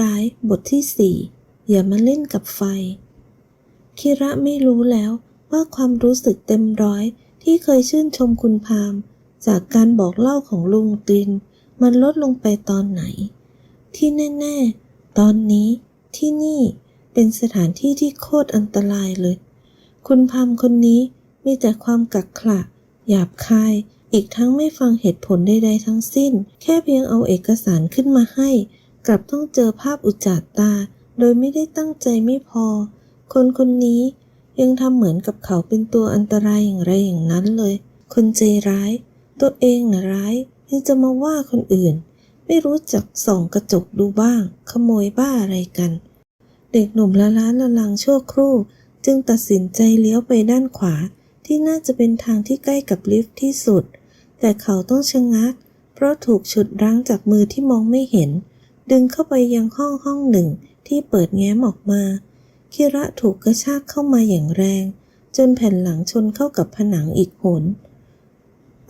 ร้ายบทที่สี่อย่ามาเล่นกับไฟ คิระไม่รู้แล้วว่าความรู้สึกเต็มร้อยที่เคยชื่นชมคุณพาม จากการบอกเล่าของลุงติน มันลดลงไปตอนไหน ที่แน่ ๆ ตอนนี้ที่นี่เป็นสถานที่ที่โคตรอันตรายเลย คุณพามคนนี้มีแต่ความกักขระหยาบคาย อีกทั้งไม่ฟังเหตุผลใดๆทั้งสิ้น แค่เพียงเอาเอกสารขึ้นมาให้ กลับต้องเจอภาพอุจจาตา โดยไม่ได้ตั้งใจไม่พอ คนคนนี้ยังทำเหมือนกับเขาเป็นตัวอันตรายอย่างไรอย่างนั้นเลย คนใจร้าย ตัวเองน่ะร้ายยังจะมาว่าคนอื่น ไม่รู้จักส่องกระจกดูบ้าง ขโมยบ้าอะไรกัน เด็กหนุ่มละล้านละลังชั่วครู่ จึงตัดสินใจเลี้ยวไปด้านขวาที่น่าจะเป็นทางที่ใกล้กับลิฟต์ที่สุด แต่เขาต้องชะงัก เพราะถูกฉุดรั้งจากมือที่มองไม่เห็น ดึงเข้าไปยังห้องห้องหนึ่งที่เปิดแง้มออกมา คิระถูกกระชากเข้ามาอย่างแรง จนแผ่นหลังชนเข้ากับผนังอีกหน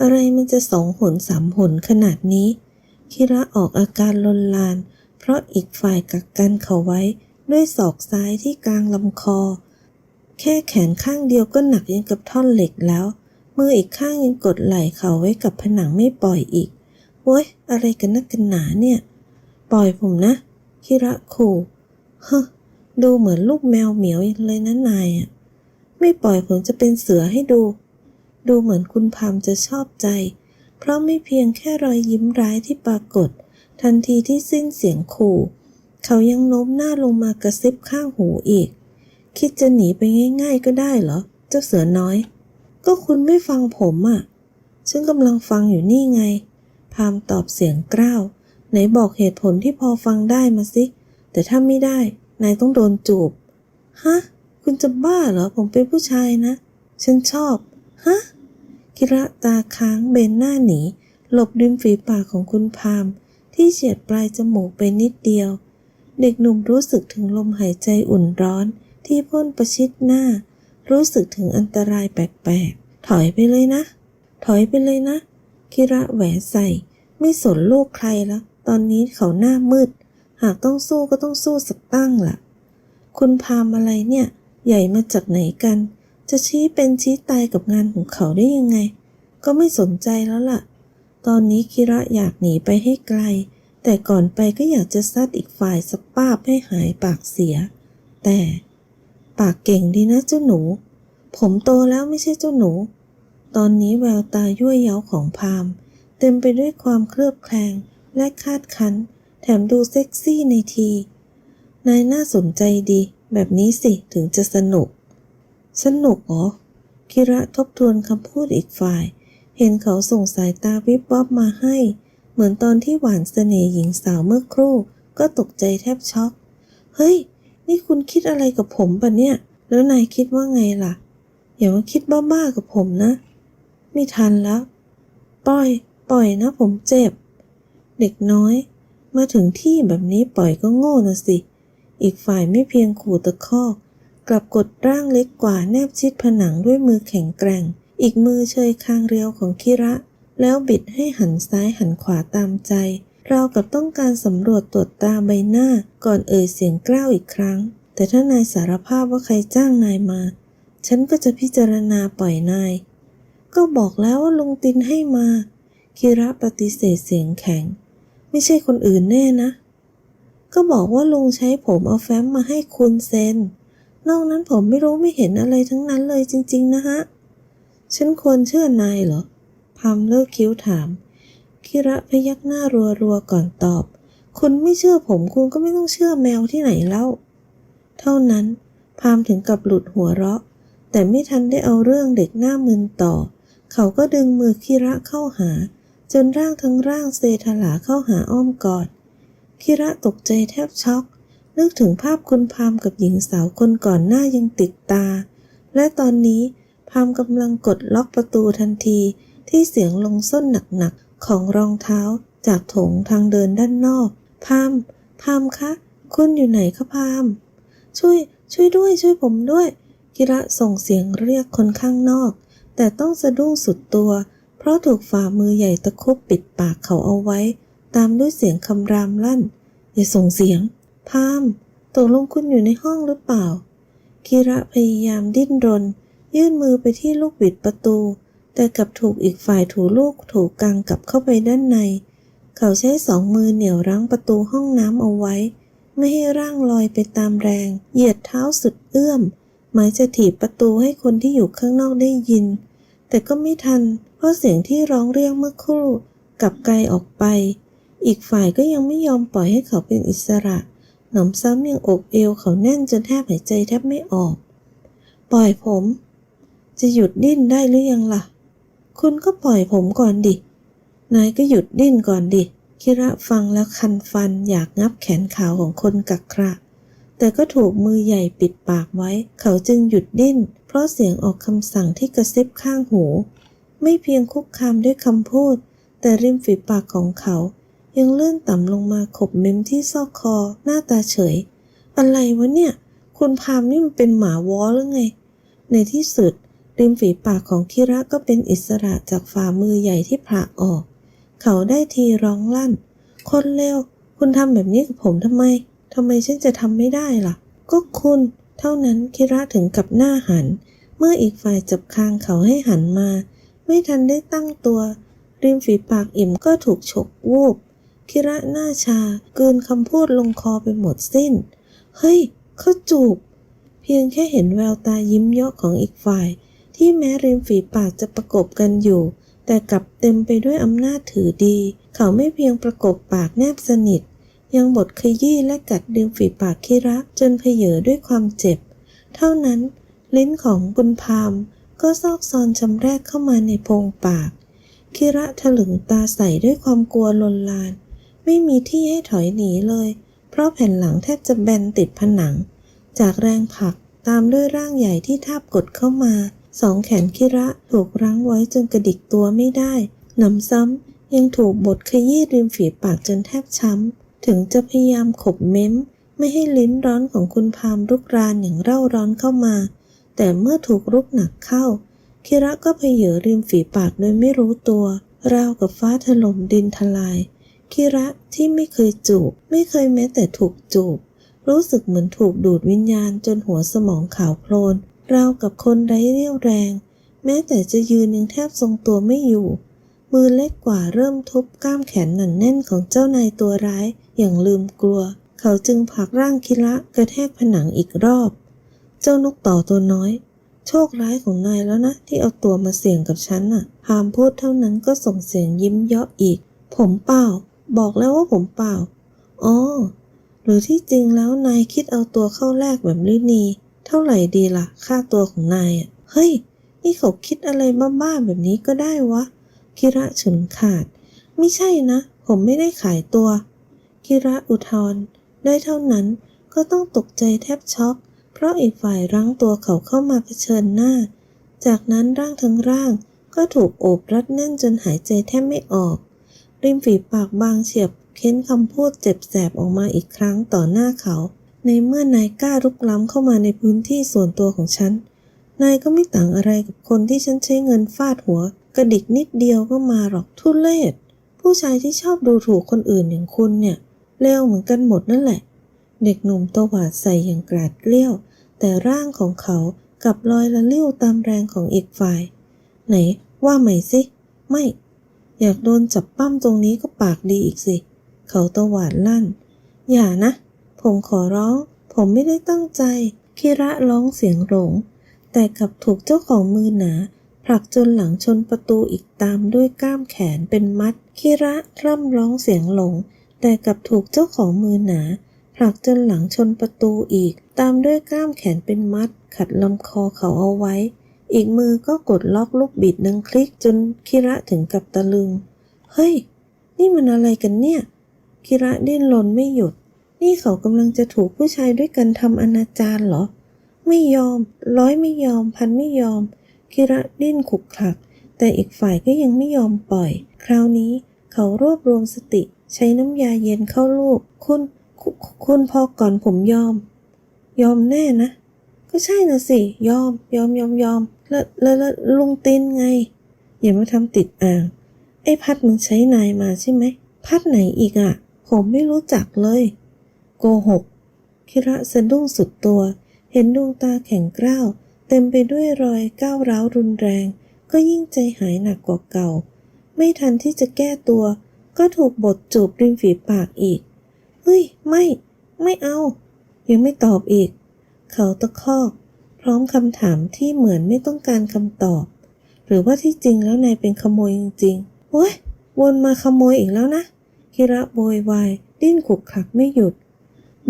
อะไรมันจะสองหนสามหนขนาดนี้ คิระออกอาการลนลาน เพราะอีกฝ่ายกักกันเขาไว้ด้วยศอกซ้ายที่กลางลำคอ แค่แขนข้างเดียวก็หนักยังกับท่อนเหล็กแล้ว มืออีกข้างยังกดไหล่เขาไว้กับผนังไม่ปล่อยอีกโว้ยอะไรกันนักกันหนาเนี่ย ปล่อยผมนะ คิระขู่ฮ้อดูเหมือนลูกแมวเหมียวเลยนะนายอะไม่ปล่อยผมจะเป็นเสือให้ดู ดูเหมือนคุณพามจะชอบใจ เพราะไม่เพียงแค่รอยยิ้มร้ายที่ปรากฏ ทันทีที่สิ้นเสียงขู่ เขายังโน้มหน้าลงมากระซิบข้างหูอีก คิดจะหนีไปง่าย ๆ ก็ได้เหรอ เจ้าเสือน้อย ก็คุณไม่ฟังผมอะฉันกำลังฟังอยู่นี่ไง พามตอบเสียงกร้าว ไหนบอกเหตุผลที่พอฟังได้มาสิ แต่ถ้าไม่ได้ นายต้องโดนจูบ ฮะ คุณจะบ้าเหรอ ผมเป็นผู้ชายนะ ฉันชอบ ฮะคิระตาค้างเบนหน้าหนี หลบริมฝีปากของคุณพาม ที่เฉียดปลายจมูกไปนิดเดียว เด็กหนุ่มรู้สึกถึงลมหายใจอุ่นร้อน ที่พ่นประชิดหน้า รู้สึกถึงอันตรายแปลกๆ ถอยไปเลยนะ ถอยไปเลยนะคิระแหวใส่ ไม่สนลูกใครแล้ว ตอนนี้เขาหน้ามืด หากต้องสู้ก็ต้องสู้สักตั้งล่ะ คุณพามอะไรเนี่ย ใหญ่มาจากไหนกัน จะชี้เป็นชี้ตายกับงานของเขาได้ยังไง ก็ไม่สนใจแล้วล่ะ ตอนนี้คิระอยากหนีไปให้ไกล แต่ก่อนไปก็อยากจะซัดอีกฝ่ายสักป้าบให้หายปากเสีย แต่ ปากเก่งดีนะเจ้าหนู ผมโตแล้วไม่ใช่เจ้าหนู ตอนนี้แววตายั่วเย้าของพามเต็มไปด้วยความเคลือบแคลง และคาดคั้น แถมดูเซ็กซี่ในที นายน่าสนใจดี แบบนี้สิถึงจะสนุก สนุกเหรอ คิระทบทวนคำพูดอีกฝ่าย เห็นเขาส่งสายตาวิบวับมาให้ เหมือนตอนที่หวานเสน่ห์หญิงสาวเมื่อครู่ ก็ตกใจแทบช็อก เฮ้ย นี่คุณคิดอะไรกับผมปะเนี่ย แล้วนายคิดว่าไงล่ะ อย่ามาคิดบ้าๆกับผมนะ ไม่ทันแล้ว ปล่อย ปล่อยนะผมเจ็บ เด็กน้อย มาถึงที่แบบนี้ปล่อยก็โง่นะสิ อีกฝ่ายไม่เพียงขู่ตะคอก กลับกดร่างเล็กกว่าแนบชิดผนังด้วยมือแข็งแกร่ง อีกมือเชยคางเรียวของคิระ แล้วบิดให้หันซ้ายหันขวาตามใจเราวกับต้องการสำรวจตรวจตาใบหน้าก่อนเอ่ยเสียงกล้าวอีกครั้ง แต่ถ้านายสารภาพว่าใครจ้างนายมา ฉันก็จะพิจารณาปล่อยนาย ก็บอกแล้วว่าลุงตินให้มา คิระปฏิเสธเสียงแข็ง ไม่ใช่คนอื่นแน่นะ ก็บอกว่าลุงใช้ผมเอาแฟ้มมาให้คุณเซ็น นอกนั้นผมไม่รู้ไม่เห็นอะไรทั้งนั้นเลยจริง ๆ นะฮะ ฉันควรเชื่อนายเหรอ พามเลิกคิ้วถาม คิระพยักหน้ารัวๆก่อนตอบ คุณไม่เชื่อผมคุณก็ไม่ต้องเชื่อแมวที่ไหนเล่า เท่านั้น พามถึงกับหลุดหัวเราะ แต่ไม่ทันได้เอาเรื่องเด็กหน้ามึนต่อ เขาก็ดึงมือคิระเข้าหา จนร่างทั้งร่างเซถลาเข้าหาอ้อมกอด คิระตกใจแทบช็อก นึกถึงภาพคุณพามกับหญิงสาวคนก่อนหน้ายังติดตา และตอนนี้พามกำลังกดล็อกประตูทันทีที่เสียงลงส้นหนักๆ ของรองเท้าจากโถงทางเดินด้านนอก พาม พามคะ คุณอยู่ไหนคะพาม ช่วย ช่วยด้วย ช่วยผมด้วย กิระส่งเสียงเรียกคนข้างนอก แต่ต้องสะดุ้งสุดตัว เพราะถูกฝ่ามือใหญ่ตะคุบปิดปากเขาเอาไว้ ตามด้วยเสียงคำรามลั่น อย่าส่งเสียง พามตกลงคุณอยู่ในห้องหรือเปล่า คิระพยายามดิ้นรน ยื่นมือไปที่ลูกบิดประตู แต่กลับถูกอีกฝ่ายถูลูกถูกกังกลับเข้าไปด้านใน เขาใช้สองมือเหนี่ยวรั้งประตูห้องน้ำเอาไว้ ไม่ให้ร่างลอยไปตามแรง เหยียดเท้าสุดเอื้อมหมายจะถีบประตูให้คนที่อยู่ข้างนอกได้ยิน แต่ก็ไม่ทันเพราะเสียงที่ร้องเรียกเมื่อครู่กลับไกลออกไป อีกฝ่ายก็ยังไม่ยอมปล่อยให้เขาเป็นอิสระ หนำซ้ำยังอกเอวเขาแน่นจนแทบหายใจแทบไม่ออก ปล่อยผม จะหยุดดิ้นได้หรือยังล่ะ คุณก็ปล่อยผมก่อนดิ นายก็หยุดดิ้นก่อนดิ คิระฟังแล้วคันฟันอยากงับแขนขาวของคนกักคระแต่ก็ถูกมือใหญ่ปิดปากไว้ เขาจึงหยุดดิ้น เพราะเสียงออกคำสั่งที่กระซิบข้างหู ไม่เพียงคุกคามด้วยคำพูด แต่ริมฝีปากของเขา ยังเลื่อนต่ำลงมาขบเม้มที่ซอกคอ หน้าตาเฉย อะไรวะเนี่ย คุณพามนี่มันเป็นหมาวอหรือไง ในที่สุด ริมฝีปากของคิระก็เป็นอิสระจากฝ่ามือใหญ่ที่ผละออก เขาได้ทีร้องลั่น คนเลวคุณทำแบบนี้กับผมทำไมทำไมฉันจะทำไม่ได้ล่ะ ก็คุณ เท่านั้นคิระถึงกับหน้าหัน เมื่ออีกฝ่ายจับคางเขาให้หันมา ไม่ทันได้ตั้งตัว ริมฝีปากอิ่มก็ถูกฉกวูบ คิระหน้าชาเกินคำพูดลงคอไปหมดสิ้น เฮ้ย เขาจูบ เพียงแค่เห็นแววตายิ้มเยาะของอีกฝ่าย ที่แม้ริมฝีปากจะประกบกันอยู่ แต่กลับเต็มไปด้วยอำนาจถือดี เขาไม่เพียงประกบปากแนบสนิท ยังบดขยี้และกัดริมฝีปากคิระจนเพเยอด้วยความเจ็บ เท่านั้นลิ้นของบุญพาม ก็ซอกซอนชำแรกเข้ามาในโพรงปาก คิระถลึงตาใส่ด้วยความกลัวลนลาน ไม่มีที่ให้ถอยหนีเลย เพราะแผ่นหลังแทบจะแบนติดผนัง จากแรงผลักตามด้วยร่างใหญ่ที่ทาบกดเข้ามา สองแขนคิระถูกรั้งไว้จนกระดิกตัวไม่ได้หนำซ้ำยังถูกบดขยี้ริมฝีปากจนแทบช้ำ ถึงจะพยายามขบเม้ม ไม่ให้ลิ้นร้อนของคุณพามรุกรานอย่างเร่าร้อนเข้ามา แต่เมื่อถูกรุกหนักเข้า คิระก็เพเยอริมฝีปากโดยไม่รู้ตัว ราวกับฟ้าถล่มดินทลาย คิระที่ไม่เคยจูบ ไม่เคยแม้แต่ถูกจูบ รู้สึกเหมือนถูกดูดวิญญาณจนหัวสมองขาวโพลน ราวกับคนไร้เรี่ยวแรง แม้แต่จะยืนยังแทบทรงตัวไม่อยู่ มือเล็กกว่าเริ่มทุบกล้ามแขนหนันแน่นของเจ้านายตัวร้ายอย่างลืมกลัว เขาจึงผลักร่างคิระกระแทกผนังอีกรอบ เจ้านกต่อตัวน้อย โชคร้ายของนายแล้วนะ ที่เอาตัวมาเสี่ยงกับฉันน่ะพามพูดเท่านั้นก็ส่งเสียงยิ้มเยาะอีก ผมเปล่า บอกแล้วว่าผมเปล่าอ๋อหรือที่จริงแล้วนายคิดเอาตัวเข้าแลกแบบลินีเท่าไหร่ดีล่ะ ค่าตัวของนายอะเฮ้ย นี่เขาคิดอะไรบ้าๆแบบนี้ก็ได้วะคิระฉุนขาด ไม่ใช่นะ ผมไม่ได้ขายตัวคิระอุทธรได้เท่านั้นก็ต้องตกใจแทบช็อก ราะอีกฝ่ายรั้งตัวเขาเข้ามาเผชิญหน้า จากนั้นร่างทั้งร่างก็ถูกโอบรัดแน่นจนหายใจแทบไม่ออก ริมฝีปากบางเฉียบเค้นคำพูดเจ็บแสบออกมาอีกครั้งต่อหน้าเขา ในเมื่อนายกล้ารุกล้ำเข้ามาในพื้นที่ส่วนตัวของฉัน นายก็ไม่ต่างอะไรกับคนที่ฉันใช้เงินฟาดหัว กระดิกนิดเดียวก็มาหรอกทุเลศผู้ชายที่ชอบดูถูกคนอื่นอย่างคุณเนี่ยเลวเหมือนกันหมดนั่นแหละ เด็กหนุ่มตวาดใส่อย่างกราดเกลี้ยว แต่ร่างของเขากลับลอยละลิ้วตามแรงของอีกฝ่าย ไหนว่าใหม่สิ ไม่ อยากโดนจับปั้มตรงนี้ก็ปากดีอีกสิ เขาตวาดลั่น อย่านะ ผมขอร้อง ผมไม่ได้ตั้งใจ คิระร้องเสียงหลง แต่กลับถูกเจ้าของมือหนาผลักจนหลังชนประตูอีกตามด้วยก้ามแขนเป็นมัด คิระร่ำร้องเสียงหลง แต่กลับถูกเจ้าของมือหนา ผลักจนหลังชนประตูอีก ตามด้วยกล้ามแขนเป็นมัด ขัดลำคอเขาเอาไว้ อีกมือก็กดล็อกลูกบิดดังคลิกจนคิระถึงกับตะลึง เฮ้ย นี่มันอะไรกันเนี่ย คิระดิ้นรนไม่หยุด นี่เขากำลังจะถูกผู้ชายด้วยกันทำอนาจารเหรอ ไม่ยอม ร้อยไม่ยอม พันไม่ยอม คิระดิ้นขุกขลัก แต่อีกฝ่ายก็ยังไม่ยอมปล่อย คราวนี้เขารวบรวมสติใช้น้ำยาเย็นเข้าลูกคุณ คุณพอก่อนผมยอม ยอมแน่นะ ก็ใช่นะสิ ยอม ยอมยอมยอมแล้วแล้วแล้วลุงตินไง อย่ามาทำติดอ่าง ไอ้พัดมึงใช้นายมาใช่ไหม พัดไหนอีกอะ่ะ ผมไม่รู้จักเลย โกหก คิระสะดุ้งสุดตัว เห็นดวงตาแข็งกร้าวเต็มไปด้วยรอยก้าวร้าวรุนแรง ก็ยิ่งใจหายหนักกว่าเก่า ไม่ทันที่จะแก้ตัว ก็ถูกบทจูบริมฝีปากอีก เฮ้ย ไม่ ไม่เอา ยังไม่ตอบอีก เขาตะคอกพร้อมคำถามที่เหมือนไม่ต้องการคำตอบ หรือว่าที่จริงแล้วนายเป็นขโมยจริงๆโอ้ยวนมาขโมยอีกแล้วนะคิระโวยวายดิ้นขุกขักไม่หยุด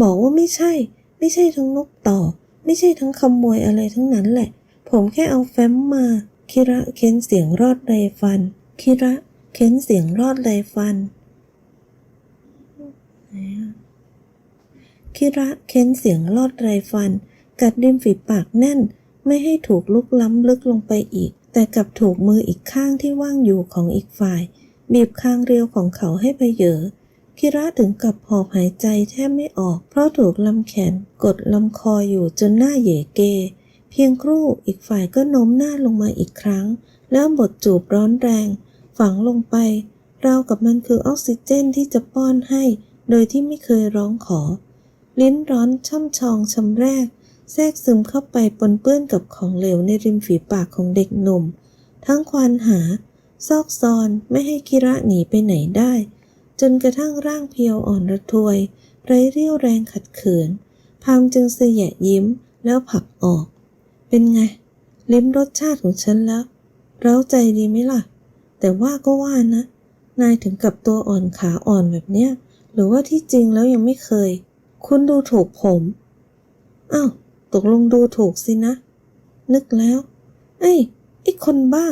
บอกว่าไม่ใช่ ไม่ใช่ทั้งนกต่อ ไม่ใช่ทั้งขโมยอะไรทั้งนั้นแหละ ผมแค่เอาแฟ้มมา คิระเค้นเสียงรอดไรฟัน คิระเค้นเสียงรอดไรฟัน คิระเค้นเสียงรอดไรฟัน กัดริมฝีปากแน่น ไม่ให้ถูกลุกล้ำลึกลงไปอีก แต่กลับถูกมืออีกข้างที่ว่างอยู่ของอีกฝ่าย บีบคางเรียวของเขาให้ไปเหยอคิระถึงกับหอบหายใจแทบไม่ออก เพราะถูกลำแขนกดลำคออยู่จนหน้าเหยเก เพียงครู่อีกฝ่ายก็โน้มหน้าลงมาอีกครั้ง แล้วบทจูบร้อนแรง ฝังลงไป ราวกับมันคือออกซิเจนที่จะป้อนให้ โดยที่ไม่เคยร้องขอ ลิ้นร้อนช่ำชองชำแรก แทรกซึมเข้าไปปนเปื้อนกับของเหลวในริมฝีปากของเด็กหนุ่ม ทั้งควานหา ซอกซอนไม่ให้คิระหนีไปไหนได้ จนกระทั่งร่างเพียวอ่อนระทวย ไร้เรี่ยวแรงขัดขืน พามจึงเสยะยิ้มแล้วผลักออก เป็นไง ลิ้มรสชาติของฉันแล้ว เร้าใจดีไหมล่ะ แต่ว่าก็ว่านะ นายถึงกับตัวอ่อนขาอ่อนแบบเนี้ย หรือว่าที่จริงแล้วยังไม่เคย คุณดูถูกผมอ้าวตกลงดูถูกสินะ นึกแล้ว ไอ้ไอ้คนบ้า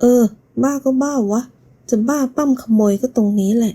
เออ บ้าก็บ้าวะ จะบ้าปั้มขโมยก็ตรงนี้แหละ